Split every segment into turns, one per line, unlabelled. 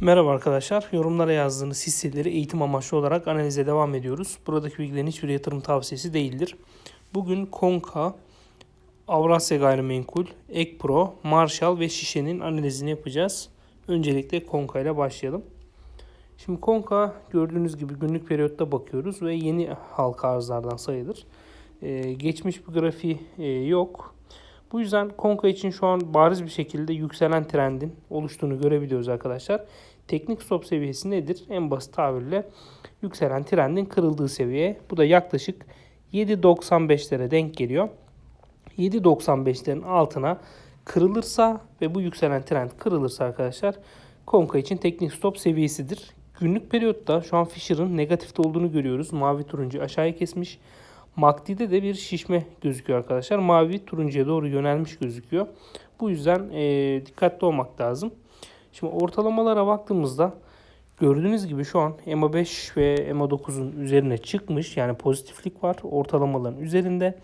Merhaba arkadaşlar. Yorumlara yazdığınız hisseleri eğitim amaçlı olarak analize devam ediyoruz. Buradaki bilgilerin hiçbir yatırım tavsiyesi değildir. Bugün Konka, Avrasya Gayrimenkul, Ekpro, Marshall ve Şişe'nin analizini yapacağız. Öncelikle Konka ile başlayalım. Şimdi Konka gördüğünüz gibi günlük periyotta bakıyoruz ve yeni halka arzlardan sayılır. Ee, geçmiş bir grafiği e, yok. Bu yüzden Konka için şu an bariz bir şekilde yükselen trendin oluştuğunu görebiliyoruz arkadaşlar. Teknik stop seviyesi nedir? En basit tabirle yükselen trendin kırıldığı seviye. Bu da yaklaşık 7.95'lere denk geliyor. 7.95'lerin altına kırılırsa ve bu yükselen trend kırılırsa arkadaşlar Konka için teknik stop seviyesidir. Günlük periyotta şu an Fisher'ın negatifte olduğunu görüyoruz. Mavi turuncu aşağıya kesmiş. MACD'de de bir şişme gözüküyor arkadaşlar. Mavi turuncuya doğru yönelmiş gözüküyor. Bu yüzden e, dikkatli olmak lazım. Şimdi ortalamalara baktığımızda gördüğünüz gibi şu an EMA 5 ve EMA 9'un üzerine çıkmış. Yani pozitiflik var ortalamaların üzerinde.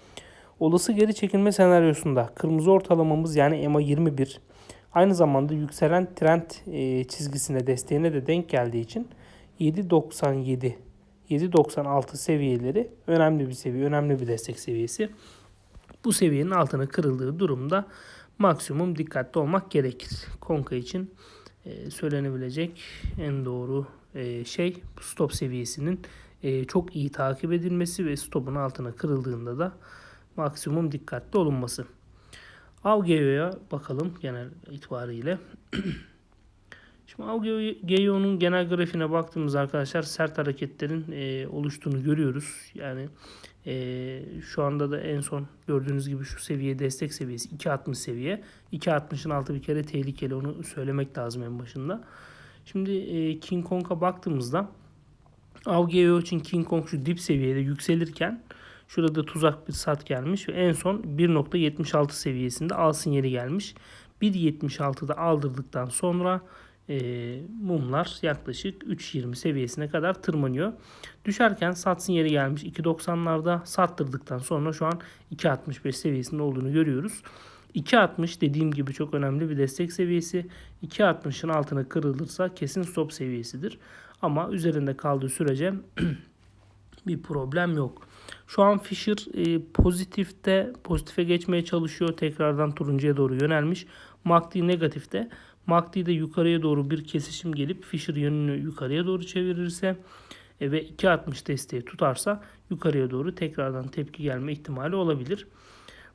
Olası geri çekilme senaryosunda kırmızı ortalamamız yani EMA 21 aynı zamanda yükselen trend e, çizgisine desteğine de denk geldiği için 7.97 7.96 seviyeleri önemli bir seviye, önemli bir destek seviyesi. Bu seviyenin altına kırıldığı durumda maksimum dikkatli olmak gerekir. Konka için e, söylenebilecek en doğru e, şey stop seviyesinin e, çok iyi takip edilmesi ve stopun altına kırıldığında da maksimum dikkatli olunması. Avgeo'ya bakalım genel itibariyle. Şimdi Avgeo'nun genel grafiğine baktığımız arkadaşlar sert hareketlerin e, oluştuğunu görüyoruz. Yani e, şu anda da en son gördüğünüz gibi şu seviye destek seviyesi 2.60 seviye. 2.60'ın altı bir kere tehlikeli onu söylemek lazım en başında. Şimdi e, King Kong'a baktığımızda Avgeo için King Kong şu dip seviyede yükselirken şurada tuzak bir sat gelmiş ve en son 1.76 seviyesinde al sinyali gelmiş. 1.76'da aldırdıktan sonra e, mumlar yaklaşık 3.20 seviyesine kadar tırmanıyor. Düşerken satsın yeri gelmiş 2.90'larda sattırdıktan sonra şu an 2.65 seviyesinde olduğunu görüyoruz. 2.60 dediğim gibi çok önemli bir destek seviyesi. 2.60'ın altına kırılırsa kesin stop seviyesidir. Ama üzerinde kaldığı sürece bir problem yok. Şu an Fisher e, pozitifte pozitife geçmeye çalışıyor. Tekrardan turuncuya doğru yönelmiş. MACD negatifte. MACD'de yukarıya doğru bir kesişim gelip Fisher yönünü yukarıya doğru çevirirse e, ve 2.60 desteği tutarsa yukarıya doğru tekrardan tepki gelme ihtimali olabilir.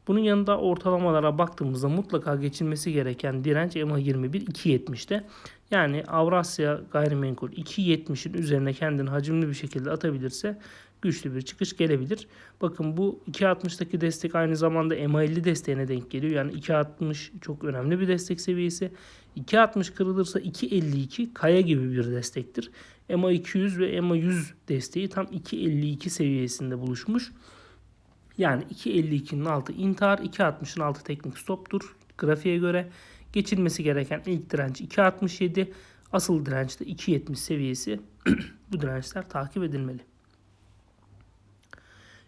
Bunun yanında ortalamalara baktığımızda mutlaka geçilmesi gereken direnç EMA 21 2.70'te. Yani Avrasya gayrimenkul 2.70'in üzerine kendini hacimli bir şekilde atabilirse güçlü bir çıkış gelebilir. Bakın bu 2.60'daki destek aynı zamanda EMA 50 desteğine denk geliyor. Yani 2.60 çok önemli bir destek seviyesi. 2.60 kırılırsa 2.52 kaya gibi bir destektir. EMA 200 ve EMA 100 desteği tam 2.52 seviyesinde buluşmuş. Yani 2.52'nin altı intihar, 2.60'ın altı teknik stoptur grafiğe göre. Geçilmesi gereken ilk direnç 2.67, asıl direnç de 2.70 seviyesi. Bu dirençler takip edilmeli.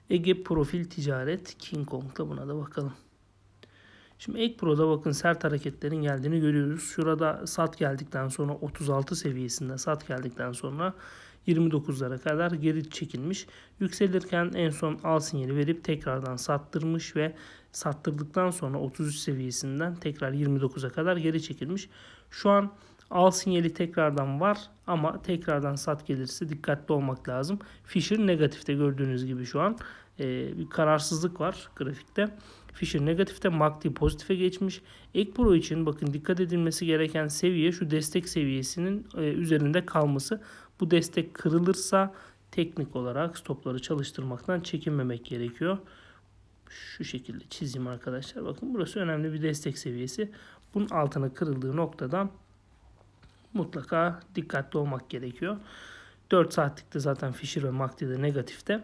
Ege Profil Ticaret King Kong'da buna da bakalım. Şimdi Ek Pro'da bakın sert hareketlerin geldiğini görüyoruz. Şurada sat geldikten sonra 36 seviyesinde sat geldikten sonra 29'lara kadar geri çekilmiş. Yükselirken en son al sinyali verip tekrardan sattırmış ve sattırdıktan sonra 33 seviyesinden tekrar 29'a kadar geri çekilmiş. Şu an al sinyali tekrardan var ama tekrardan sat gelirse dikkatli olmak lazım. Fisher negatifte gördüğünüz gibi şu an e, bir kararsızlık var grafikte. Fisher negatifte, MACD pozitife geçmiş. Ek Pro için bakın dikkat edilmesi gereken seviye şu destek seviyesinin e, üzerinde kalması. Bu destek kırılırsa teknik olarak stopları çalıştırmaktan çekinmemek gerekiyor. Şu şekilde çizeyim arkadaşlar. Bakın burası önemli bir destek seviyesi. Bunun altına kırıldığı noktadan mutlaka dikkatli olmak gerekiyor. 4 saatlikte zaten Fisher ve MACD de negatifte.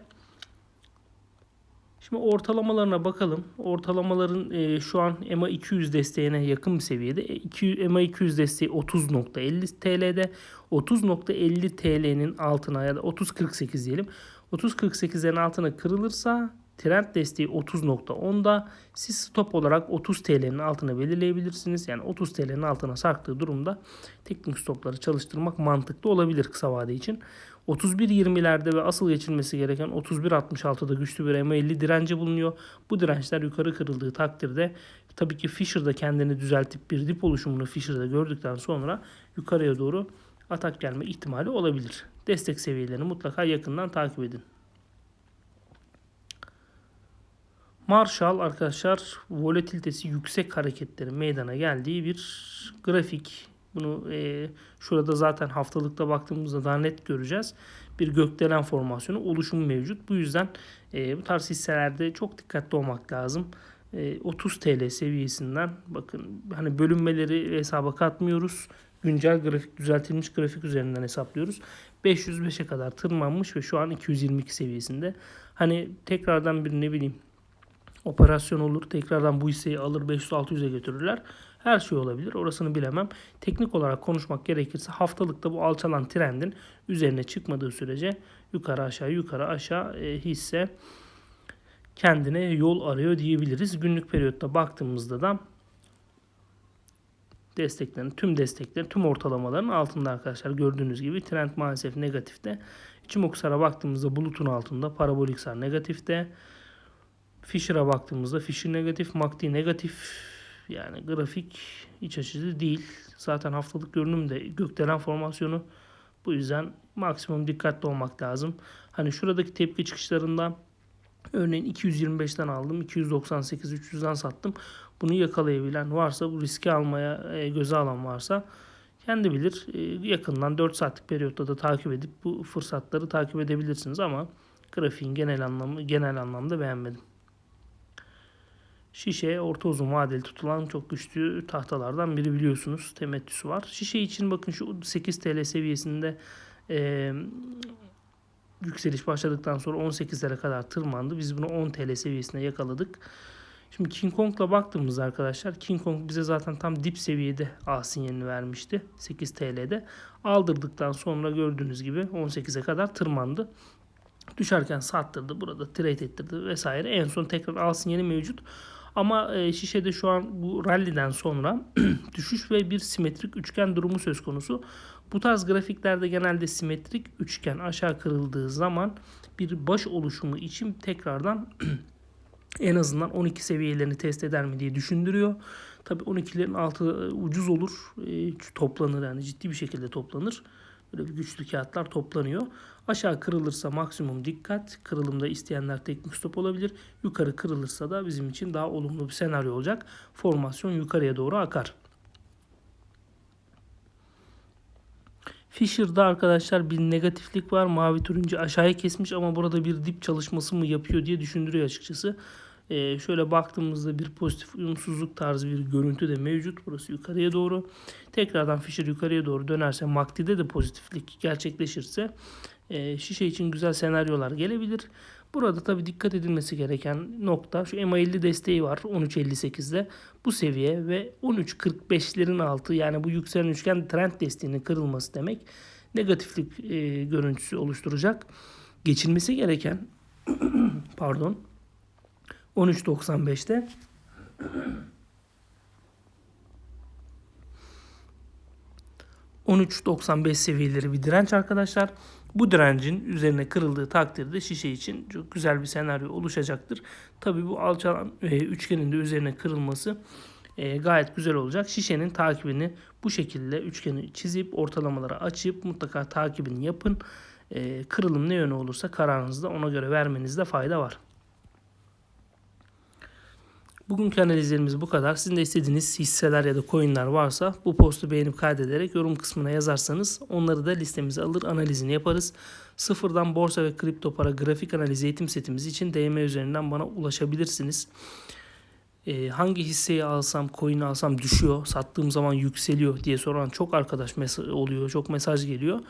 Şimdi ortalamalarına bakalım. Ortalamaların e, şu an EMA 200 desteğine yakın bir seviyede. E, 200, EMA 200 desteği 30.50 TL'de. 30.50 TL'nin altına ya da 30.48 diyelim. 30.48'lerin altına kırılırsa Trend desteği 30.10'da siz stop olarak 30 TL'nin altına belirleyebilirsiniz. Yani 30 TL'nin altına sarktığı durumda teknik stopları çalıştırmak mantıklı olabilir kısa vade için. 31.20'lerde ve asıl geçilmesi gereken 31.66'da güçlü bir MA50 direnci bulunuyor. Bu dirençler yukarı kırıldığı takdirde tabii ki Fisher da kendini düzeltip bir dip oluşumunu Fisher'da gördükten sonra yukarıya doğru atak gelme ihtimali olabilir. Destek seviyelerini mutlaka yakından takip edin. Marshall arkadaşlar volatilitesi yüksek hareketlerin meydana geldiği bir grafik. Bunu e, şurada zaten haftalıkta baktığımızda daha net göreceğiz. Bir gökdelen formasyonu oluşumu mevcut. Bu yüzden e, bu tarz hisselerde çok dikkatli olmak lazım. E, 30 TL seviyesinden bakın hani bölünmeleri hesaba katmıyoruz. Güncel grafik düzeltilmiş grafik üzerinden hesaplıyoruz. 505'e kadar tırmanmış ve şu an 222 seviyesinde. Hani tekrardan bir ne bileyim operasyon olur. Tekrardan bu hisseyi alır 500-600'e götürürler. Her şey olabilir. Orasını bilemem. Teknik olarak konuşmak gerekirse haftalıkta bu alçalan trendin üzerine çıkmadığı sürece yukarı aşağı yukarı aşağı e, hisse kendine yol arıyor diyebiliriz. Günlük periyotta baktığımızda da desteklerin, tüm desteklerin, tüm ortalamaların altında arkadaşlar. Gördüğünüz gibi trend maalesef negatifte. Ichimokusar'a baktığımızda bulutun altında, parabolik sar negatifte. Fisher'a baktığımızda Fisher negatif, MACD negatif. Yani grafik iç açıcı değil. Zaten haftalık görünüm de gökdelen formasyonu. Bu yüzden maksimum dikkatli olmak lazım. Hani şuradaki tepki çıkışlarında örneğin 225'ten aldım, 298 300'den sattım. Bunu yakalayabilen varsa, bu riski almaya e, göze alan varsa kendi bilir. E, yakından 4 saatlik periyotta da takip edip bu fırsatları takip edebilirsiniz ama grafiğin genel anlamı genel anlamda beğenmedim. Şişe orta uzun vadeli tutulan çok güçlü tahtalardan biri biliyorsunuz. Temettüsü var. Şişe için bakın şu 8 TL seviyesinde e, yükseliş başladıktan sonra 18'lere kadar tırmandı. Biz bunu 10 TL seviyesine yakaladık. Şimdi King Kong'la baktığımızda arkadaşlar King Kong bize zaten tam dip seviyede A sinyalini vermişti. 8 TL'de. Aldırdıktan sonra gördüğünüz gibi 18'e kadar tırmandı. Düşerken sattırdı. Burada trade ettirdi vesaire. En son tekrar A sinyali mevcut. Ama e, şişede şu an bu rally'den sonra düşüş ve bir simetrik üçgen durumu söz konusu. Bu tarz grafiklerde genelde simetrik üçgen aşağı kırıldığı zaman bir baş oluşumu için tekrardan en azından 12 seviyelerini test eder mi diye düşündürüyor. Tabi 12'lerin altı e, ucuz olur. E, toplanır yani ciddi bir şekilde toplanır. Böyle bir güçlü kağıtlar toplanıyor. Aşağı kırılırsa maksimum dikkat. Kırılımda isteyenler teknik stop olabilir. Yukarı kırılırsa da bizim için daha olumlu bir senaryo olacak. Formasyon yukarıya doğru akar. Fisher'da arkadaşlar bir negatiflik var. Mavi turuncu aşağıya kesmiş ama burada bir dip çalışması mı yapıyor diye düşündürüyor açıkçası. Ee, şöyle baktığımızda bir pozitif uyumsuzluk tarzı bir görüntü de mevcut. Burası yukarıya doğru. Tekrardan Fisher yukarıya doğru dönerse MACD'de de pozitiflik gerçekleşirse e, şişe için güzel senaryolar gelebilir. Burada tabi dikkat edilmesi gereken nokta şu MA50 desteği var 13.58'de bu seviye ve 13.45'lerin altı yani bu yükselen üçgen trend desteğinin kırılması demek negatiflik e, görüntüsü oluşturacak. Geçilmesi gereken pardon 13.95'te ...13.95 seviyeleri bir direnç arkadaşlar. Bu direncin üzerine kırıldığı takdirde şişe için çok güzel bir senaryo oluşacaktır. Tabi bu alçalan e, üçgenin de üzerine kırılması e, gayet güzel olacak. Şişenin takibini bu şekilde üçgeni çizip ortalamaları açıp mutlaka takibini yapın. E, kırılım ne yönü olursa kararınızda ona göre vermenizde fayda var. Bugünkü analizlerimiz bu kadar. Sizin de istediğiniz hisseler ya da coinler varsa bu postu beğenip kaydederek yorum kısmına yazarsanız onları da listemize alır analizini yaparız. Sıfırdan borsa ve kripto para grafik analiz eğitim setimiz için DM üzerinden bana ulaşabilirsiniz. Ee, hangi hisseyi alsam, coin'i alsam düşüyor, sattığım zaman yükseliyor diye soran çok arkadaş mesaj oluyor, çok mesaj geliyor.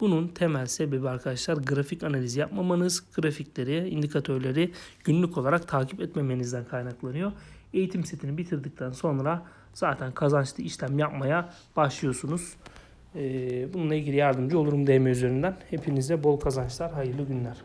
Bunun temel sebebi arkadaşlar grafik analiz yapmamanız, grafikleri, indikatörleri günlük olarak takip etmemenizden kaynaklanıyor. Eğitim setini bitirdikten sonra zaten kazançlı işlem yapmaya başlıyorsunuz. Bununla ilgili yardımcı olurum DM üzerinden. Hepinize bol kazançlar, hayırlı günler.